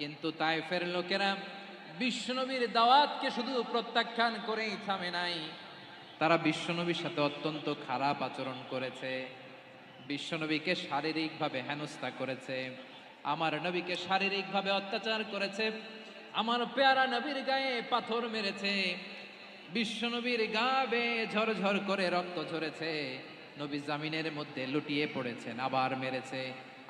কিন্তু তাইফের লোকেরা বিশ্বনবীর দাওয়াতকে শুধু প্রত্যাখ্যান করেই থামে নাই। তারা বিশ্বনবীর সাথে অত্যন্ত খারাপ আচরণ করেছে। বিশ্বনবীকে শারীরিকভাবে হেনস্থা করেছে। আমার নবীকে শারীরিকভাবে অত্যাচার করেছে। আমার পেয়ারা নবীর গায়ে পাথর মেরেছে। বিশ্বনবীর গা বেয়ে ঝরঝর করে রক্ত ঝরেছে। নবী জামিনের মধ্যে লুটিয়ে পড়েছেন, আবার মেরেছে।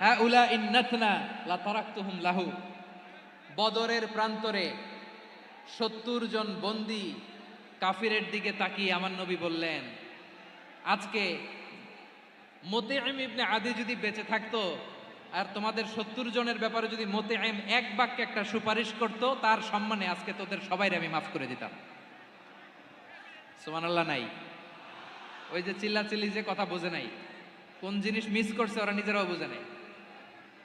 হাউলা ইন্নাতনা লা তারাকতুহুম লাহু। বদরের প্রান্তরে সত্তর জন বন্দি কাফিরের দিকে তাকিয়ে আমার নবী বললেন, আজকে মোতেআম ইবনে আদি যদি বেঁচে থাকতো আর তোমাদের সত্তর জনের ব্যাপারে যদি মোতেআম এক বাক্যে একটা সুপারিশ করত, তার সম্মানে আজকে তোদের সবাই আমি মাফ করে দিতাম। সুবহানাল্লাহ নাই। ওই যে চিল্লাচিল্লি যে কথা বোঝে নাই। কোন জিনিস মিস করছে ওরা নিজেরাও বোঝে নাই।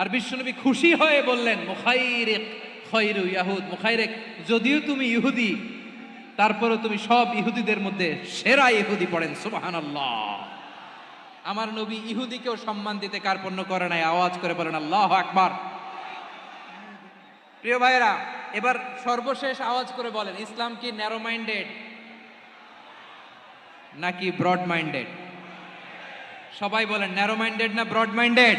আর বিশ্বনবী খুশি হয়ে বললেন, মুখাইরিক, খৈরু ইয়াহুদ, মুখাইরেক, যদিও তুমি ইহুদি, তারপরেও তুমি সব ইহুদিদের মধ্যে সেরা ইহুদি পড়েন, সুবহানাল্লাহ। আমার নবী ইহুদিকেও সম্মান দিতে কার্পণ্য করে নাই, আওয়াজ করে বলেন, আল্লাহ আকবার। প্রিয় ভাইয়েরা, এবার সর্বশেষ আওয়াজ করে বলেন, ইসলাম কি ন্যারো মাইন্ডেড নাকি ব্রড মাইন্ডেড সবাই বলেন ন্যারো মাইন্ডেড না ব্রড মাইন্ডেড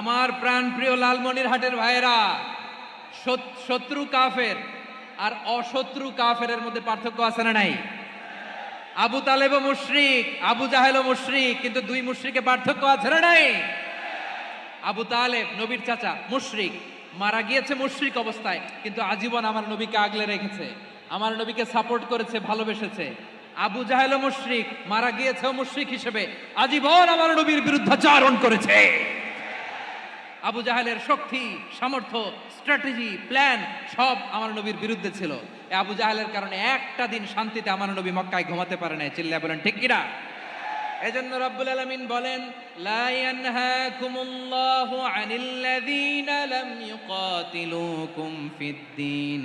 আমার প্রাণ প্রিয় লালমনির হাটের ভাইয়েরা শত্রু কাফের আর অশত্রু কাফেরের মধ্যে পার্থক্য আছে না নাই? আবু তালেব মুশরিক, আবু জাহেল মুশরিক, কিন্তু দুই মুশরিকে পার্থক্য আছে না নাই? আবু তালেব, নবীর চাচা, মুশরিক। মারা গিয়েছে মুশরিক অবস্থায়, কিন্তু আজীবন আমার নবীকে আগলে রেখেছে। আমার নবীকে সাপোর্ট করেছে, ভালোবেসেছে। আবু জাহেল মুশরিক, মারা গিয়েছে মুশরিক হিসেবে আজীবন আমার নবীর বিরুদ্ধাচারণ করেছে। আবু জাহেলের শক্তি, সামর্থ্য স্ট্র্যাটেজি প্ল্যান সব আমার নবীর বিরুদ্ধে ছিল। আবু জাহেলের কারণে একটা দিন শান্তিতে আমার নবী মক্কায় ঘুমাতে পারে নাই। চিল্লা বলেন, ঠিক কিনা? এজন্য রব্বুল আলামিন বলেন, লা ইয়ানহাকুমুল্লাহু আনিল্লাযীনা লাম ইউকাতিলুকুম ফিদ-দীন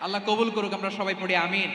আল্লাহ কবুল করুক আমরা সবাই পড়ি আমিন।